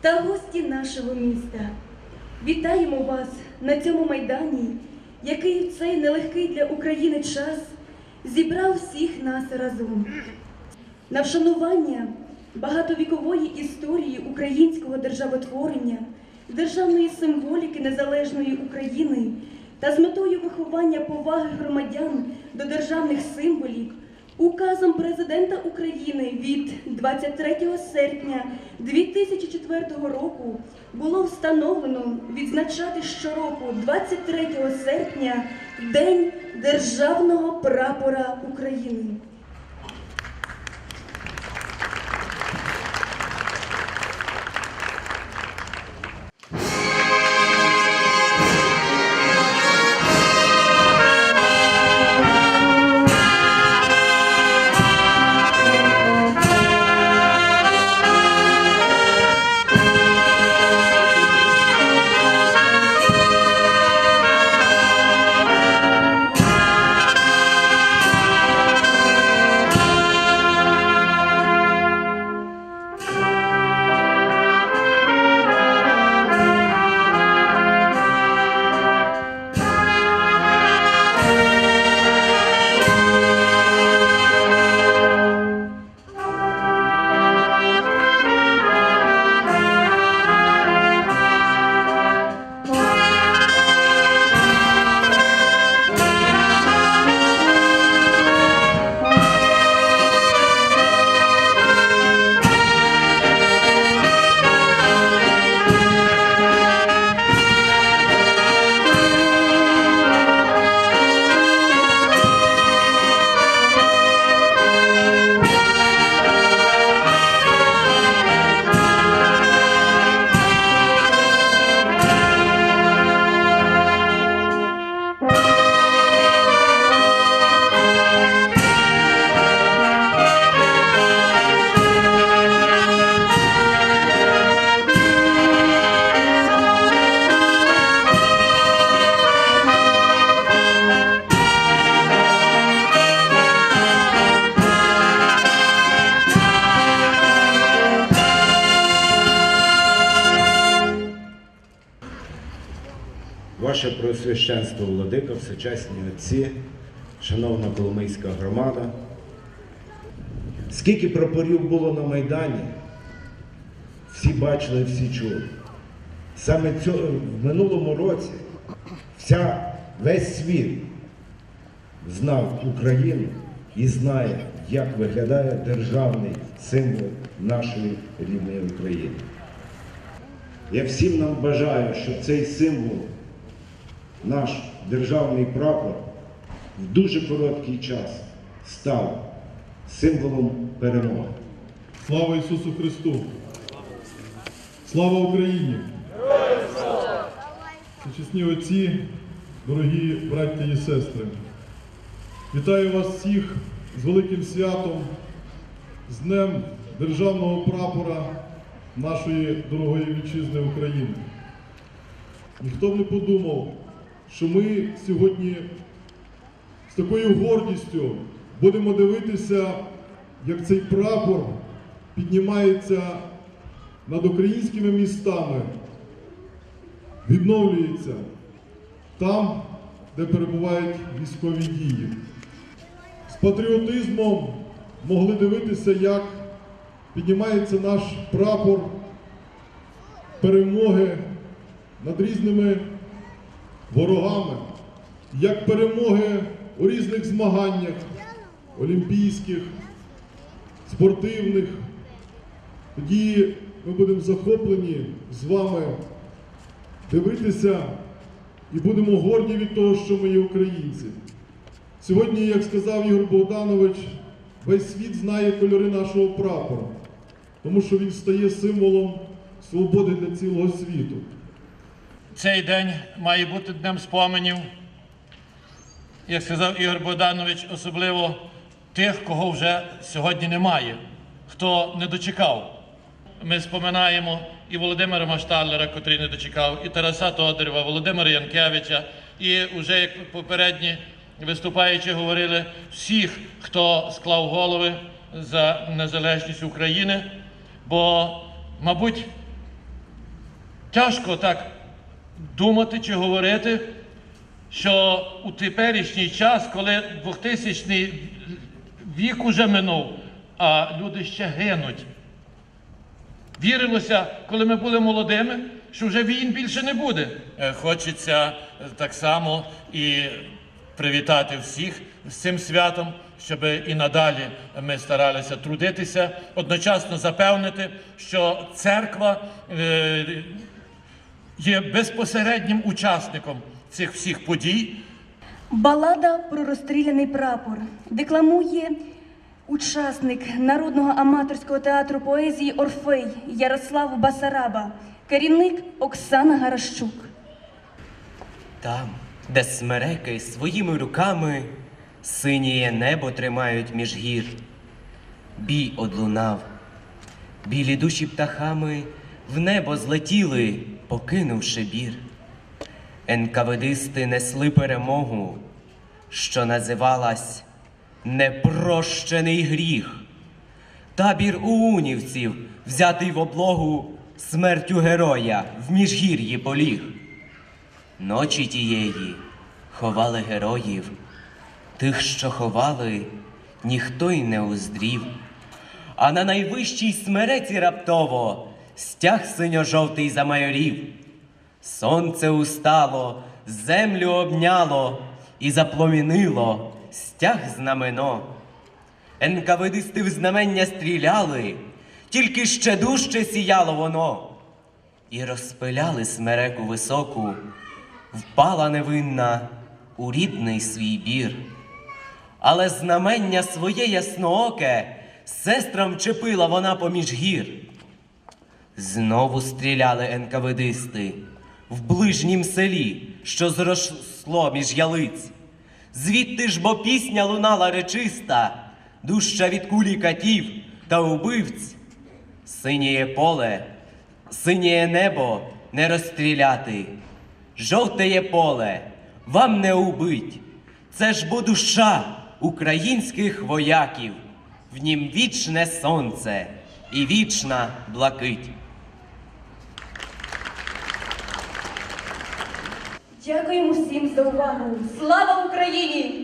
та гості нашого міста. Вітаємо вас на цьому майдані, який в цей нелегкий для України час зібрав всіх нас разом. На вшанування багатовікової історії українського державотворення, державної символіки незалежної України та з метою виховання поваги громадян до державних символів указом президента України від 23 серпня 2004 року було встановлено відзначати щороку 23 серпня День Державного прапора України. Ваше Преосвященство Владика, всечесні отці, шановна Коломийська громада. Скільки прапорів було на Майдані, всі бачили, всі чули. Саме цього, в минулому році вся, весь світ знав Україну і знає, як виглядає державний символ нашої рідної України. Я всім нам бажаю, щоб цей символ, наш державний прапор, в дуже короткий час став символом перемоги. Слава Ісусу Христу! Слава Україні! Чесні отці, дорогі браття і сестри! Вітаю вас всіх з великим святом, з Днем Державного прапора нашої дорогої вітчизни України. Ніхто б не подумав, що ми сьогодні з такою гордістю будемо дивитися, як цей прапор піднімається над українськими містами, відновлюється там, де перебувають військові дії. З патріотизмом могли дивитися, як піднімається наш прапор перемоги над різними ворогами, як перемоги у різних змаганнях олімпійських, спортивних. Тоді ми будемо захоплені з вами дивитися і будемо горді від того, що ми є українці. Сьогодні, як сказав Ігор Богданович, весь світ знає кольори нашого прапора, тому що він стає символом свободи для цілого світу. Цей день має бути днем споменів, як сказав Ігор Богданович, особливо тих, кого вже сьогодні немає, хто не дочекав. Ми споминаємо і Володимира Машталера, котрий не дочекав, і Тараса Тодорєва, Володимира Янкевича, і вже як попередні виступаючі говорили, всіх, хто склав голови за незалежність України, бо, мабуть, Тяжко так думати чи говорити, що у теперішній час, коли 2000 вік уже минув, а люди ще гинуть. Вірилося, коли ми були молодими, що вже війн більше не буде. Е, Хочеться е, так само і привітати всіх з цим святом, щоб і надалі ми старалися трудитися, одночасно запевнити, що церква е, є безпосереднім учасником цих всіх подій. Балада про розстріляний прапор декламує учасник народного аматорського театру поезії Орфей Ярослав Басараба, керівник Оксана Гаращук. Там, де смереки своїми руками синіє небо тримають між гір. Бій одлунав, білі душі птахами в небо злетіли, покинувши бір. Енкаведисти несли перемогу, що називалась Непрощений гріх. Табір уунівців, взятий в облогу смертю героя в міжгір'ї поліг. Ночі тієї ховали героїв, тих, що ховали, ніхто й не уздрів. А на найвищій смереці раптово стяг синьо-жовтий замайорів. Сонце устало, землю обняло і запломінило стяг знамено. Енкавидисти в знамення стріляли, тільки ще дужче сіяло воно. І розпиляли смереку високу, впала невинна у рідний свій бір. Але знамення своє яснооке сестрам чепила вона поміж гір. Знову стріляли енкавидисти в ближнім селі, що зросло між ялиць. Звідти ж бо пісня лунала речиста, дужча від кулі катів та убивць. Синіє поле, синіє небо не розстріляти, жовтеє поле вам не убить. Це ж бо душа українських вояків, в нім вічне сонце і вічна блакить. Дякуємо всім за увагу. Слава Україні!